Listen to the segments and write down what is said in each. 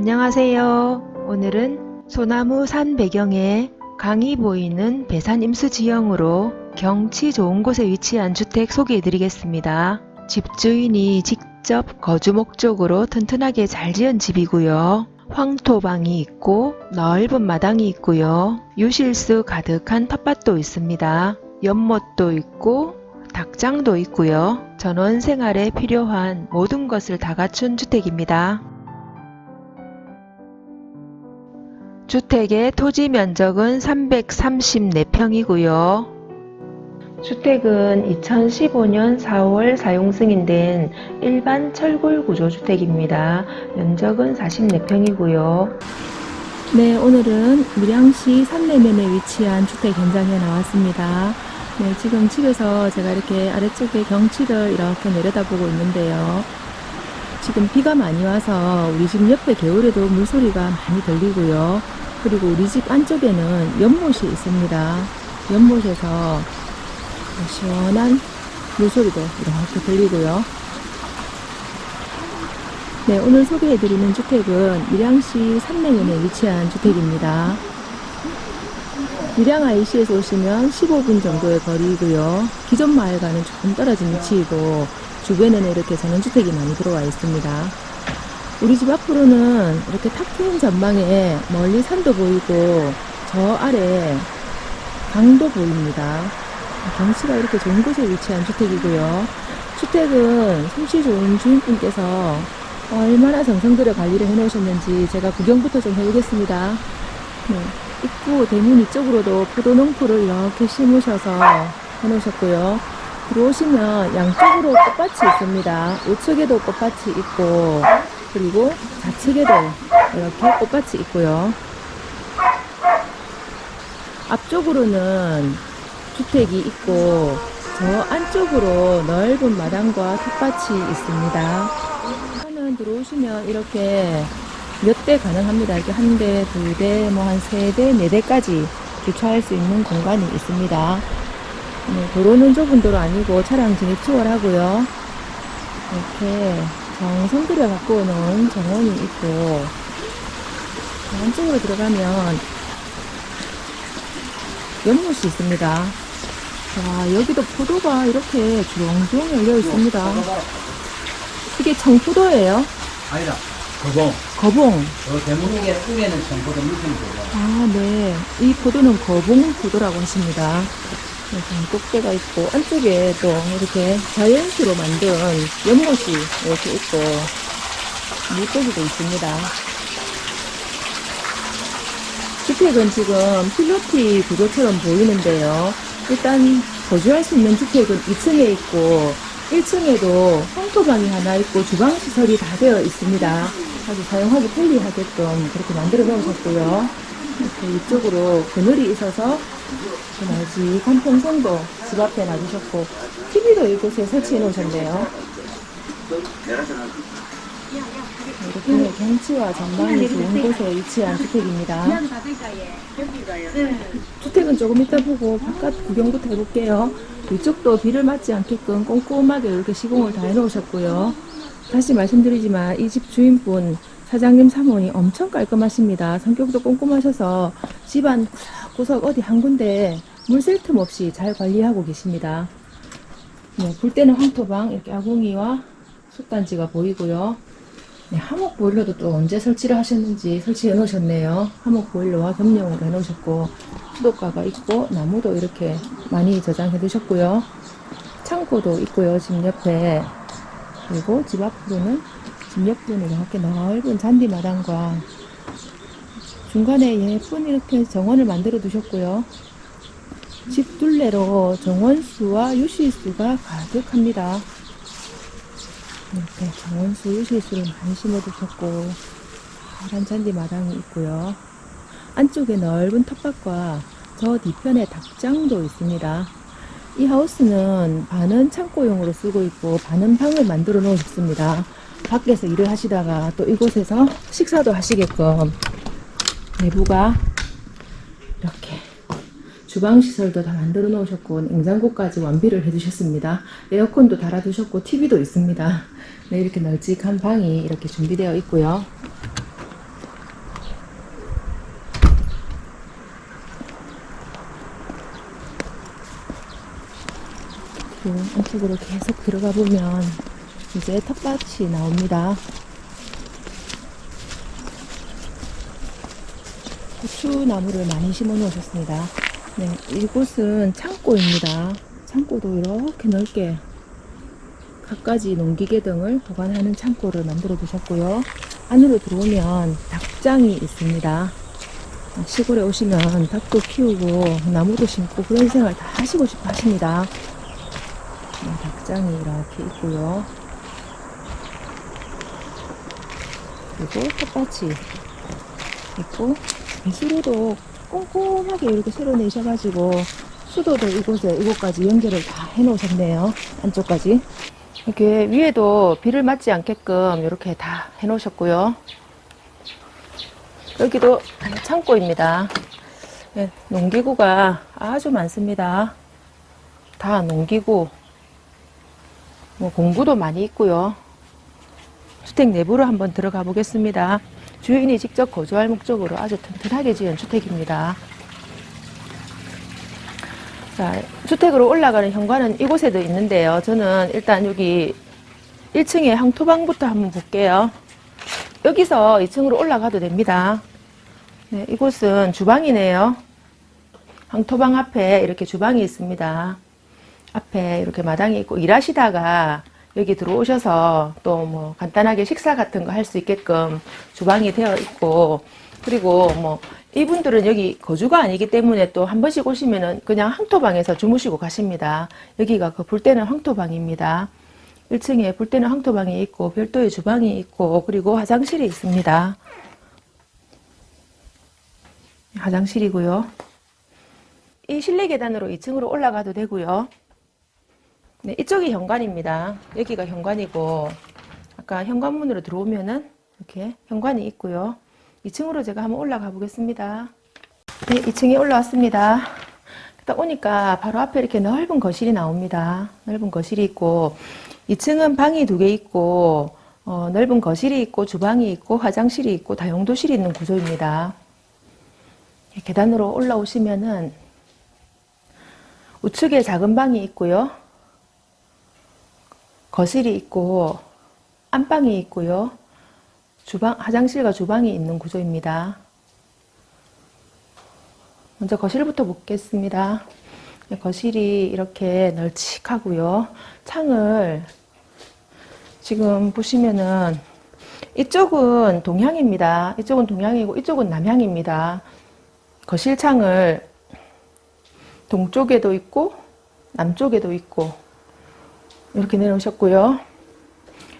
안녕하세요. 오늘은 소나무 산 배경에 강이 보이는 배산 임수 지형으로 경치 좋은 곳에 위치한 주택 소개해 드리겠습니다. 집주인이 직접 거주 목적으로 튼튼하게 잘 지은 집이고요. 황토방이 있고 넓은 마당이 있고요. 유실수 가득한 텃밭도 있습니다. 연못도 있고 닭장도 있고요. 전원 생활에 필요한 모든 것을 다 갖춘 주택입니다. 주택의 토지 면적은 334평이고요. 주택은 2015년 4월 사용 승인된 일반 철골 구조 주택입니다. 면적은 44평이고요. 네, 오늘은 밀양시 산내면에 위치한 주택 현장에 나왔습니다. 네, 지금 집에서 제가 이렇게 아래쪽에 경치를 이렇게 내려다보고 있는데요. 지금 비가 많이 와서 우리 집 옆에 개울에도 물소리가 많이 들리고요. 그리고 우리 집 안쪽에는 연못이 있습니다. 연못에서 시원한 물소리도 이렇게 들리고요. 네, 오늘 소개해드리는 주택은 밀양시 산내면에 위치한 주택입니다. 밀양 IC에서 오시면 15분 정도의 거리이고요. 기존 마을과는 조금 떨어진 위치이고 주변에는 이렇게 전원주택이 많이 들어와 있습니다. 우리 집 앞으로는 이렇게 탁 트인 전망에 멀리 산도 보이고 저 아래 강도 보입니다. 경치가 이렇게 좋은 곳에 위치한 주택이고요. 주택은 솜씨 좋은 주인분께서 얼마나 정성 들여 관리를 해놓으셨는지 제가 구경부터 좀 해보겠습니다. 네, 입구 대문 이쪽으로도 포도농토를 이렇게 심으셔서 해놓으셨고요. 들어오시면 양쪽으로 꽃밭이 있습니다. 우측에도 꽃밭이 있고 그리고 좌측에도 이렇게 꽃밭이 있고요. 앞쪽으로는 주택이 있고 저 안쪽으로 넓은 마당과 텃밭이 있습니다. 하는 들어오시면 이렇게 몇 대 가능합니다. 이렇게 한 대, 두 대, 뭐 한 세 대, 네 대까지 주차할 수 있는 공간이 있습니다. 네, 도로는 좁은 도로 아니고 차량 진입 투월하고요. 이렇게 정성 들여 갖고 오는 정원이 있고 안쪽으로 들어가면 연못이 있습니다. 와, 여기도 포도가 이렇게 주렁주렁 열려 있습니다. 이게 청포도예요? 아니다. 거봉. 거봉. 저 대문에 속에는 전보다 밑에는 거봉. 아, 네. 이 포도는 거봉 포도라고 하십니다. 꼭대가 있고, 안쪽에 또 이렇게 자연수로 만든 연못이 이렇게 있고, 물고기도 있습니다. 주택은 지금 필로티 구조처럼 보이는데요. 일단 거주할 수 있는 주택은 2층에 있고, 1층에도 황토방이 하나 있고, 주방시설이 다 되어 있습니다. 아주 사용하기 편리하게끔 그렇게 만들어 놓으셨고요. 이렇게 이쪽으로 그늘이 있어서 널찍한 평성도 집 앞에 놔두셨고 TV도 이곳에 설치해 놓으셨네요. 이렇게 경치와 전망이 좋은 곳에 위치한 주택입니다. 주택은 조금 이따 보고 바깥 구경부터 해볼게요. 이쪽도 비를 맞지 않게끔 꼼꼼하게 이렇게 시공을 다 해놓으셨고요. 다시 말씀드리지만 이 집 주인분 사장님 사모님 엄청 깔끔하십니다. 성격도 꼼꼼하셔서 집안 구석구석 어디 한 군데 물셀틈 없이 잘 관리하고 계십니다. 네, 볼 때는 황토방 이렇게 아궁이와 솥단지가 보이고요. 네, 하목 보일러도 또 언제 설치를 하셨는지 설치해 놓으셨네요. 하목 보일러와 겸용으로 해 놓으셨고 수도가가 있고 나무도 이렇게 많이 저장해 두셨고요. 창고도 있고요. 집 옆에 그리고 집 앞으로는 집 옆으로는 이렇게 넓은 잔디마당과 중간에 예쁜 이렇게 정원을 만들어 두셨고요. 집 둘레로 정원수와 유실수가 가득합니다. 이렇게 정원수, 유실수를 많이 심어 두셨고 파란 잔디 마당이 있고요. 안쪽에 넓은 텃밭과 저 뒤편에 닭장도 있습니다. 이 하우스는 반은 창고용으로 쓰고 있고 반은 방을 만들어 놓으셨습니다. 밖에서 일을 하시다가 또 이곳에서 식사도 하시게끔 내부가 이렇게 주방시설도 다 만들어 놓으셨고 냉장고까지 완비를 해주셨습니다. 에어컨도 달아두셨고 TV도 있습니다. 네, 이렇게 널찍한 방이 이렇게 준비되어 있고요. 안쪽으로 계속 들어가 보면 이제 텃밭이 나옵니다. 고추 나무를 많이 심어 놓으셨습니다. 네, 이곳은 창고입니다. 창고도 이렇게 넓게 갖가지 농기계 등을 보관하는 창고를 만들어 두셨고요. 안으로 들어오면 닭장이 있습니다. 시골에 오시면 닭도 키우고 나무도 심고 그런 생활 다 하시고 싶어 하십니다. 네, 닭장이 이렇게 있고요. 그리고 텃밭이 있고 배수로도 꼼꼼하게 이렇게 새로 내셔가지고 수도도 이곳에 이곳까지 연결을 다 해놓으셨네요. 안쪽까지. 이렇게 위에도 비를 맞지 않게끔 이렇게 다 해놓으셨고요. 여기도 창고입니다. 네, 농기구가 아주 많습니다. 다 농기구. 뭐 공구도 많이 있고요. 주택 내부로 한번 들어가 보겠습니다. 주인이 직접 거주할 목적으로 아주 튼튼하게 지은 주택입니다. 자, 주택으로 올라가는 현관은 이곳에도 있는데요. 저는 일단 여기 1층에 항토방부터 한번 볼게요. 여기서 2층으로 올라가도 됩니다. 네, 이곳은 주방이네요. 항토방 앞에 이렇게 주방이 있습니다. 앞에 이렇게 마당이 있고 일하시다가 여기 들어오셔서 또 뭐 간단하게 식사 같은 거 할 수 있게끔 주방이 되어 있고 그리고 뭐 이분들은 여기 거주가 아니기 때문에 또 한 번씩 오시면은 그냥 항토방에서 주무시고 가십니다. 여기가 그볼 때는 항토방입니다. 1층에 볼 때는 항토방이 있고 별도의 주방이 있고 그리고 화장실이 있습니다. 화장실이고요. 이 실내 계단으로 2층으로 올라가도 되고요. 네, 이쪽이 현관입니다. 여기가 현관이고 아까 현관문으로 들어오면은 이렇게 현관이 있고요. 2층으로 제가 한번 올라가 보겠습니다. 네, 2층에 올라왔습니다. 딱 오니까 바로 앞에 이렇게 넓은 거실이 나옵니다. 넓은 거실이 있고 2층은 방이 두 개 있고 어, 넓은 거실이 있고 주방이 있고 화장실이 있고 다용도실이 있는 구조입니다. 네, 계단으로 올라오시면은 우측에 작은 방이 있고요. 거실이 있고 안방이 있고요. 주방, 화장실과 주방이 있는 구조입니다. 먼저 거실부터 보겠습니다. 네, 거실이 이렇게 널찍하고요. 창을 지금 보시면은 이쪽은 동향입니다. 이쪽은 동향이고 이쪽은 남향입니다. 거실 창을 동쪽에도 있고 남쪽에도 있고 이렇게 내놓으셨고요.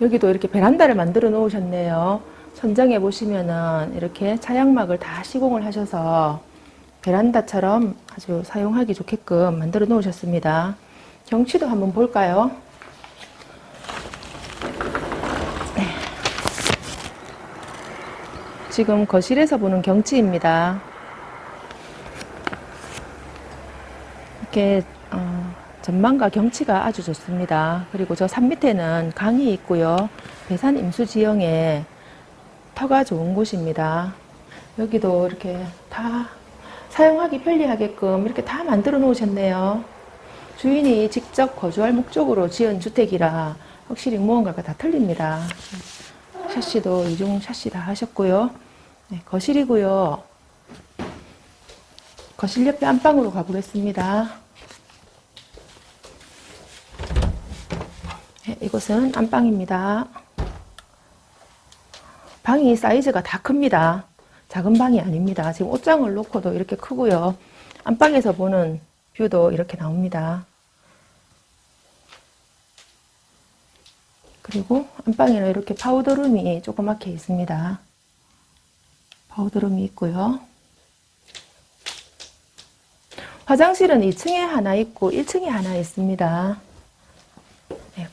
여기도 이렇게 베란다를 만들어 놓으셨네요. 천장에 보시면은 이렇게 차양막을 다 시공을 하셔서 베란다처럼 아주 사용하기 좋게끔 만들어 놓으셨습니다. 경치도 한번 볼까요? 네. 지금 거실에서 보는 경치입니다. 이렇게 어, 전망과 경치가 아주 좋습니다. 그리고 저 산 밑에는 강이 있고요. 배산 임수 지형에 터가 좋은 곳입니다. 여기도 이렇게 다 사용하기 편리하게끔 이렇게 다 만들어 놓으셨네요. 주인이 직접 거주할 목적으로 지은 주택이라 확실히 무언가가 다 틀립니다. 샤시도 이중 샤시 다 하셨고요. 네, 거실이고요. 거실 옆에 안방으로 가보겠습니다. 네, 이곳은 안방입니다. 방이 사이즈가 다 큽니다. 작은 방이 아닙니다. 지금 옷장을 놓고도 이렇게 크고요. 안방에서 보는 뷰도 이렇게 나옵니다. 그리고 안방에는 이렇게 파우더룸이 조그맣게 있습니다. 파우더룸이 있고요. 화장실은 2층에 하나 있고 1층에 하나 있습니다.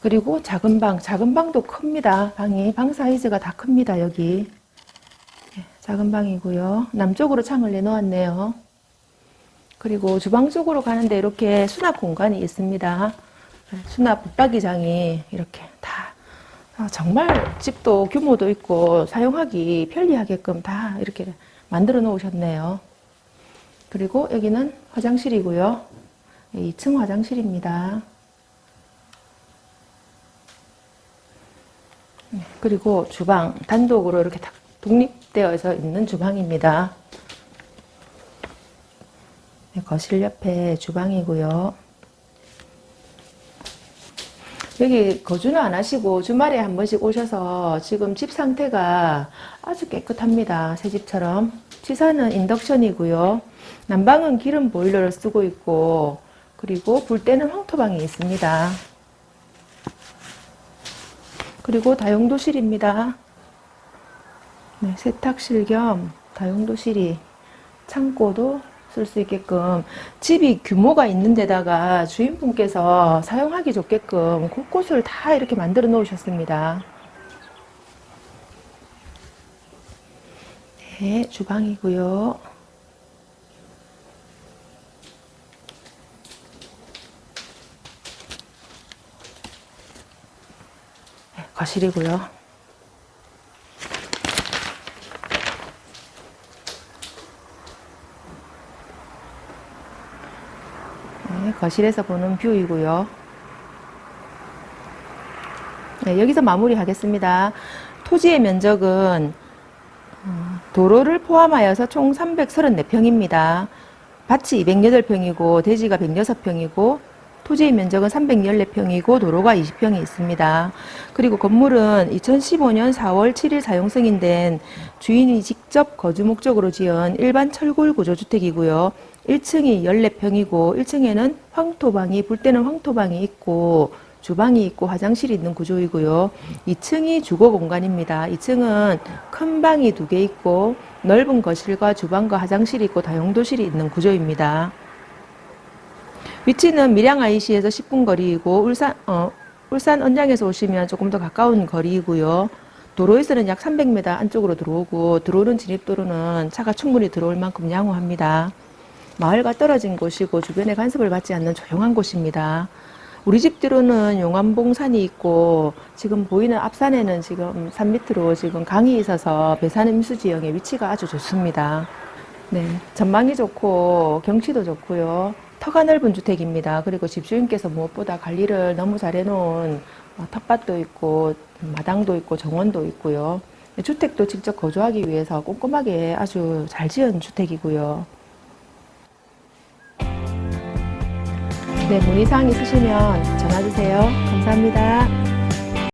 네, 그리고 작은 방, 작은 방도 큽니다. 방이, 방 사이즈가 다 큽니다, 여기. 네, 작은 방이고요. 남쪽으로 창을 내놓았네요. 그리고 주방 쪽으로 가는데 이렇게 수납 공간이 있습니다. 네, 수납 붙박이장이 이렇게 다 아, 정말 집도 규모도 있고 사용하기 편리하게끔 다 이렇게 만들어 놓으셨네요. 그리고 여기는 화장실이고요. 2층 화장실입니다. 그리고 주방 단독으로 이렇게 딱 독립되어서 있는 주방입니다. 네, 거실 옆에 주방이고요. 여기 거주는 안 하시고 주말에 한 번씩 오셔서 지금 집 상태가 아주 깨끗합니다. 새 집처럼. 치사는 인덕션이고요. 난방은 기름 보일러를 쓰고 있고 그리고 불 때는 황토방이 있습니다. 그리고 다용도실입니다. 네, 세탁실 겸 다용도실이 창고도 쓸 수 있게끔 집이 규모가 있는 데다가 주인분께서 사용하기 좋게끔 곳곳을 다 이렇게 만들어 놓으셨습니다. 네, 주방이고요. 네, 거실이고요. 네, 거실에서 보는 뷰이고요. 네, 여기서 마무리하겠습니다. 토지의 면적은 어, 도로를 포함하여서 총 334평입니다. 밭이 208평이고 대지가 106평이고 토지의 면적은 314평이고 도로가 20평이 있습니다. 그리고 건물은 2015년 4월 7일 사용 승인된 주인이 직접 거주 목적으로 지은 일반 철골 구조 주택이고요. 1층이 14평이고 1층에는 황토방이 불 때는 황토방이 있고 주방이 있고 화장실이 있는 구조이고요. 2층이 주거 공간입니다. 2층은 큰 방이 두 개 있고 넓은 거실과 주방과 화장실이 있고 다용도실이 있는 구조입니다. 위치는 밀양 IC에서 10분 거리이고 울산 어, 울산 언양에서 오시면 조금 더 가까운 거리이고요. 도로에서는 약 300m 안쪽으로 들어오고 들어오는 진입도로는 차가 충분히 들어올 만큼 양호합니다. 마을과 떨어진 곳이고 주변에 간섭을 받지 않는 조용한 곳입니다. 우리 집 뒤로는 용암봉산이 있고 지금 보이는 앞산에는 지금 산 밑으로 지금 강이 있어서 배산 임수 지형의 위치가 아주 좋습니다. 네, 전망이 좋고 경치도 좋고요. 터가 넓은 주택입니다. 그리고 집주인께서 무엇보다 관리를 너무 잘해놓은 어, 텃밭도 있고 마당도 있고 정원도 있고요. 주택도 직접 거주하기 위해서 꼼꼼하게 아주 잘 지은 주택이고요. 네, 문의사항 있으시면 전화 주세요. 감사합니다.